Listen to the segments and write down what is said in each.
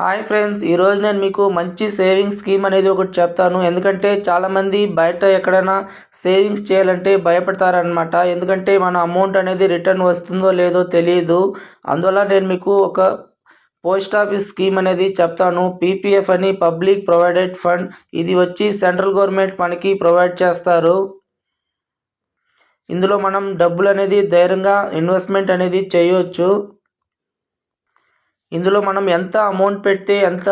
Hi friends ఈరోజు నేను మీకు మంచి సేవింగ్స్ స్కీమ్ అనేది ఒకటి చెప్తాను. ఎందుకంటే చాలామంది బయట ఎక్కడైనా సేవింగ్స్ చేయాలంటే భయపడతారనమాట ఎందుకంటే మన అమౌంట్ అనేది రిటర్న్ వస్తుందో లేదో తెలియదు అందువల్ల నేను మీకు ఒక పోస్ట్ ఆఫీస్ స్కీమ్ అనేది చెప్తాను. పీపీఎఫ్ అని పబ్లిక్ ప్రొవైడెడ్ ఫండ్ ఇది వచ్చి సెంట్రల్ గవర్నమెంట్ మనకి ప్రొవైడ్ చేస్తారు. ఇందులో మనం డబ్బులు అనేది ధైర్యంగా ఇన్వెస్ట్మెంట్ అనేది చేయవచ్చు ఇందులో మనం ఎంత అమౌంట్ పెడితే ఎంత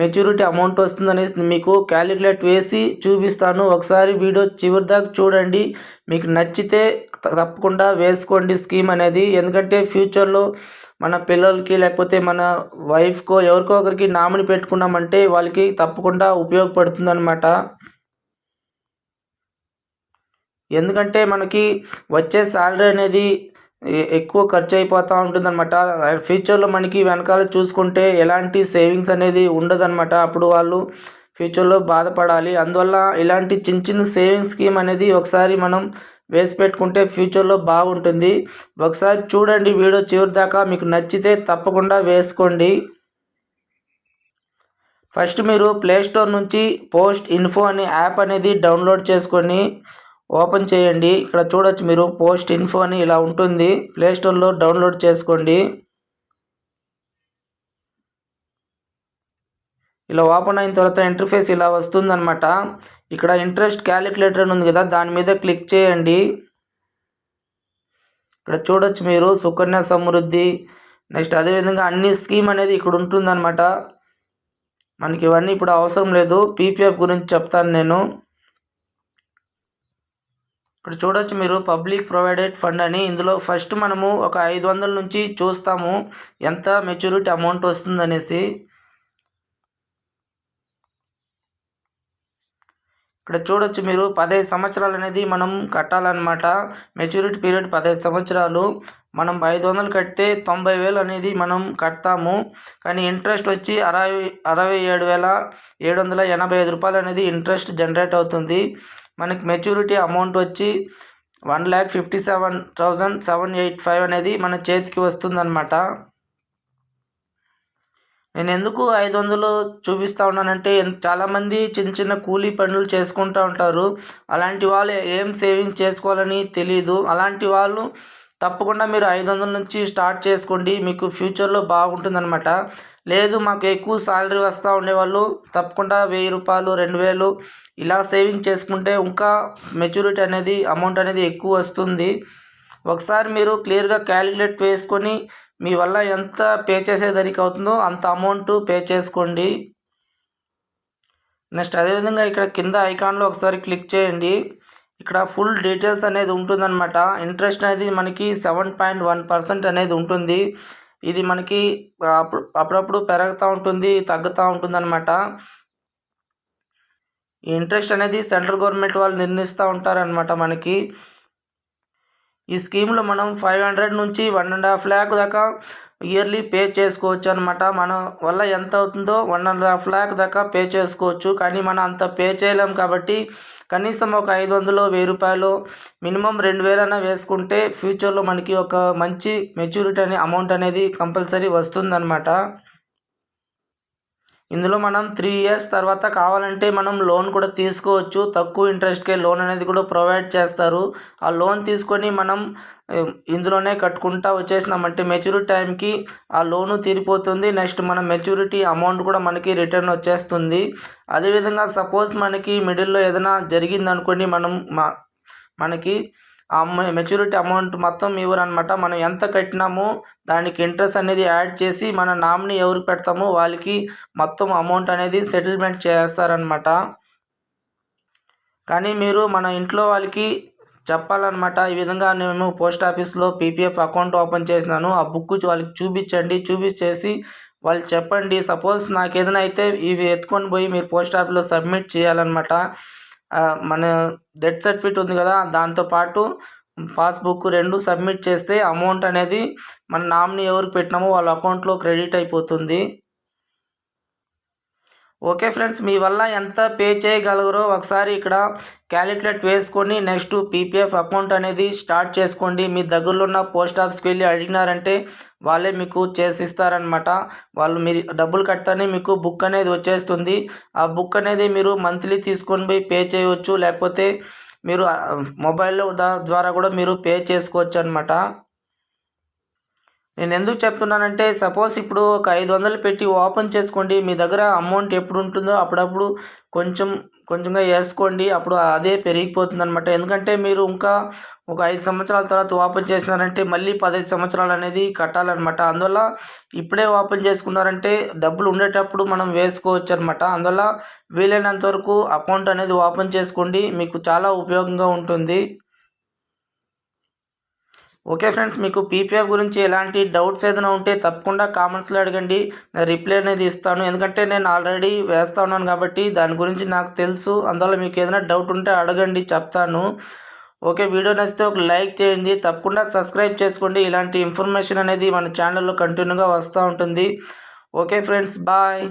మెచ్యూరిటీ అమౌంట్ వస్తుందనేది మీకు క్యాలిక్యులేట్ వేసి చూపిస్తాను. ఒకసారి వీడియో చివరి దాకా చూడండి. మీకు నచ్చితే తప్పకుండా వేసుకోండి స్కీమ్ అనేది. ఎందుకంటే ఫ్యూచర్లో మన పిల్లలకి లేకపోతే మన వైఫ్కో ఎవరికో ఒకరికి నామిని పెట్టుకున్నామంటే వాళ్ళకి తప్పకుండా ఉపయోగపడుతుంది అనమాట ఎందుకంటే మనకి వచ్చే శాలరీ అనేది ఎక్కువ ఖర్చు అయిపోతూ ఉంటుందన్నమాట ఫ్యూచర్లో మనకి వెనకాల చూసుకుంటే ఎలాంటి సేవింగ్స్ అనేది ఉండదన్నమాట. అప్పుడు వాళ్ళు ఫ్యూచర్లో బాధపడాలి. అందువల్ల ఇలాంటి చిన్న చిన్న సేవింగ్స్ స్కీమ్ అనేది ఒకసారి మనం వేసి పెట్టుకుంటే ఫ్యూచర్లో బాగుంటుంది. ఒకసారి చూడండి వీడియో చివరి దాకా మీకు నచ్చితే తప్పకుండా వేసుకోండి. ఫస్ట్ మీరు ప్లేస్టోర్ నుంచి పోస్ట్ ఇన్ఫో అనే యాప్ అనేది డౌన్లోడ్ చేసుకొని ఓపెన్ చేయండి. ఇక్కడ చూడొచ్చు మీరు పోస్ట్ ఇన్ఫో అని ఇలా ఉంటుంది. ప్లేస్టోర్లో డౌన్లోడ్ చేసుకోండి. ఇలా ఓపెన్ అయిన తర్వాత ఇంటర్ఫేస్ ఇలా వస్తుందన్నమాట. ఇక్కడ ఇంట్రెస్ట్ క్యాలిక్యులేటర్ ఉంది కదా దాని మీద క్లిక్ చేయండి. ఇక్కడ చూడొచ్చు మీరు సుకన్య సమృద్ధి. నెక్స్ట్ అదేవిధంగా అన్ని స్కీమ్ అనేది ఇక్కడ ఉంటుందన్నమాట. మనకి ఇవన్నీ ఇప్పుడు అవసరం లేదు. పీపీఎఫ్ గురించి చెప్తాను నేను. ఇక్కడ చూడొచ్చు మీరు పబ్లిక్ ప్రొవైడెడ్ ఫండ్ అని. ఇందులో ఫస్ట్ మనము ఒక ఐదు వందల నుంచి చూస్తాము ఎంత మెచ్యూరిటీ అమౌంట్ వస్తుందనేసి. ఇక్కడ చూడొచ్చు మీరు పదహైదు సంవత్సరాలు అనేది మనం కట్టాలన్నమాట. మెచ్యూరిటీ పీరియడ్ పదహైదు సంవత్సరాలు. మనం ఐదు వందలు కడితే తొంభై వేలు అనేది మనం కడతాము. కానీ ఇంట్రెస్ట్ వచ్చి అరవై అరవై ఏడు వేల ఏడు వందల ఎనభై ఐదు రూపాయలు అనేది ఇంట్రెస్ట్ జనరేట్ అవుతుంది. మనకి మెచ్యూరిటీ అమౌంట్ వచ్చి one lakh fifty seven thousand seven eight five అనేది మన చేతికి వస్తుందన్నమాట. నేను ఎందుకు ఐదు వందలు చూపిస్తూ ఉన్నానంటే చాలామంది చిన్న చిన్న కూలీ పనులు చేసుకుంటూ ఉంటారు. అలాంటి వాళ్ళు ఏం సేవింగ్ చేసుకోవాలని తెలియదు అలాంటి వాళ్ళు తప్పకుండా మీరు ఐదు వందల నుంచి స్టార్ట్ చేసుకోండి. మీకు ఫ్యూచర్లో బాగుంటుందన్నమాట. లేదు మాకు ఎక్కువ శాలరీ వస్తూ ఉండేవాళ్ళు తప్పకుండా వెయ్యి రూపాయలు రెండు వేలు ఇలా సేవింగ్ చేసుకుంటే ఇంకా మెచ్యూరిటీ అనేది అమౌంట్ అనేది ఎక్కువ వస్తుంది. ఒకసారి మీరు క్లియర్గా క్యాలిక్యులేట్ వేసుకొని మీ వల్ల ఎంత పే చేసేదానికి అవుతుందో అంత అమౌంట్ పే చేసుకోండి. నెక్స్ట్ అదేవిధంగా ఇక్కడ కింద ఐకాన్లో ఒకసారి క్లిక్ చేయండి. ఇక్కడ ఫుల్ డీటెయిల్స్ అనేది ఉంటుందన్నమాట. ఇంట్రెస్ట్ అనేది మనకి సెవెన్ పాయింట్ వన్ పర్సెంట్ అనేది ఉంటుంది. ఇది మనకి అప్పుడప్పుడు పెరుగుతూ ఉంటుంది తగ్గుతూ ఉంటుంది అనమాట ఈ ఇంట్రెస్ట్ అనేది సెంట్రల్ గవర్నమెంట్ వాళ్ళు నిర్ణయిస్తూ ఉంటారనమాట మనకి. ఈ స్కీమ్లో మనం ఫైవ్ హండ్రెడ్ నుంచి వన్ అండ్ హాఫ్ ల్యాక్ దాకా ఇయర్లీ పే చేసుకోవచ్చు అనమాట మన వల్ల ఎంత అవుతుందో వన్ అండ్ హాఫ్ ల్యాక్ దాకా పే చేసుకోవచ్చు. కానీ మనం అంత పే చేయలేం కాబట్టి కనీసం ఒక ఐదు వందలు వెయ్యి రూపాయలు మినిమం రెండు వేలైనా వేసుకుంటే ఫ్యూచర్లో మనకి ఒక మంచి మెచ్యూరిటీ అనే అమౌంట్ అనేది కంపల్సరీ వస్తుందన్నమాట. ఇందులో మనం త్రీ ఇయర్స్ తర్వాత కావాలంటే మనం లోన్ కూడా తీసుకోవచ్చు. తక్కువ ఇంట్రెస్ట్కే లోన్ అనేది కూడా ప్రొవైడ్ చేస్తారు. ఆ లోన్ తీసుకొని మనం ఇందులోనే కట్టుకుంటా వచ్చేసినామంటే మెచ్యూరిటీ టైంకి ఆ లోను తీరిపోతుంది. నెక్స్ట్ మన మెచ్యూరిటీ అమౌంట్ కూడా మనకి రిటర్న్ వచ్చేస్తుంది. అదేవిధంగా సపోజ్ మనకి మిడిల్లో ఏదైనా జరిగిందనుకోండి మనం మనకి మెచ్యూరిటీ అమౌంట్ మొత్తం ఇవ్వరు అనమాట మనం ఎంత కట్టినామో దానికి ఇంట్రెస్ట్ అనేది యాడ్ చేసి మన నామినీ ఎవరికి పెడతామో వాళ్ళకి మొత్తం అమౌంట్ అనేది సెటిల్మెంట్ చేస్తారనమాట కానీ మీరు మన ఇంట్లో వాళ్ళకి చెప్పాలన్నమాట. ఈ విధంగా నేను పోస్ట్ ఆఫీస్లో పీపీఎఫ్ అకౌంట్ ఓపెన్ చేసినాను. ఆ బుక్ వాళ్ళకి చూపించండి. చూపించేసి వాళ్ళు చెప్పండి. సపోజ్ నాకు ఏదైనా అయితే ఇవి ఎత్తుకొని పోయి మీరు పోస్ట్ ఆఫీస్లో సబ్మిట్ చేయాలన్నమాట. మన డెత్ సర్టిఫికేట్ ఉంది కదా దాంతోపాటు పాస్బుక్ రెండు సబ్మిట్ చేస్తే అమౌంట్ అనేది మన నామినీ ఎవరికి పెట్టినామో వాళ్ళ అకౌంట్లో క్రెడిట్ అయిపోతుంది. ఓకే ఫ్రెండ్స్ మీ వల్ల ఎంత పే చేయగలరో ఒకసారి ఇక్కడ క్యాలిక్యులేట్ వేసుకొని నెక్స్ట్ పీపీఎఫ్ అకౌంట్ అనేది స్టార్ట్ చేసుకోండి. మీ దగ్గరలో ఉన్న పోస్ట్ ఆఫీస్కి వెళ్ళి అడిగినారంటే వాళ్ళే మీకు చేసిస్తారనమాట వాళ్ళు మీరు డబ్బులు కట్టనే మీకు బుక్ అనేది వచ్చేస్తుంది. ఆ బుక్ అనేది మీరు మంత్లీ తీసుకొని పోయి పే చేయవచ్చు లేకపోతే మీరు మొబైల్లో ద్వారా కూడా మీరు పే చేసుకోవచ్చు అనమాట నేను ఎందుకు చెప్తున్నానంటే సపోజ్ ఇప్పుడు ఒక ఐదు వందలు పెట్టి ఓపెన్ చేసుకోండి మీ దగ్గర అమౌంట్ ఎప్పుడు ఉంటుందో అప్పుడప్పుడు కొంచెం కొంచెంగా వేసుకోండి అప్పుడు అదే పెరిగిపోతుంది అనమాట ఎందుకంటే మీరు ఇంకా ఒక ఐదు సంవత్సరాల తర్వాత ఓపెన్ చేసినారంటే మళ్ళీ పదహైదు సంవత్సరాలు అనేది కట్టాలన్నమాట. అందువల్ల ఇప్పుడే ఓపెన్ చేసుకున్నారంటే డబ్బులు ఉండేటప్పుడు మనం వేసుకోవచ్చు అనమాట అందువల్ల వీలైనంత వరకు అకౌంట్ అనేది ఓపెన్ చేసుకోండి మీకు చాలా ఉపయోగంగా ఉంటుంది. ఓకే ఫ్రెండ్స్ మీకు పీపీఎఫ్ గురించి ఎలాంటి డౌట్స్ ఏదైనా ఉంటే తప్పకుండా కామెంట్స్లో అడగండి. నేను రిప్లై అనేది ఇస్తాను. ఎందుకంటే నేను ఆల్రెడీ వేస్తూ ఉన్నాను కాబట్టి దాని గురించి నాకు తెలుసు. అందువల్ల మీకు ఏదైనా డౌట్ ఉంటే అడగండి చెప్తాను. ఓకే వీడియో నచ్చితే ఒక లైక్ చేయండి. తప్పకుండా సబ్స్క్రైబ్ చేసుకోండి. ఇలాంటి ఇన్ఫర్మేషన్ అనేది మన ఛానల్లో కంటిన్యూగా వస్తూ ఉంటుంది. Okay friends bye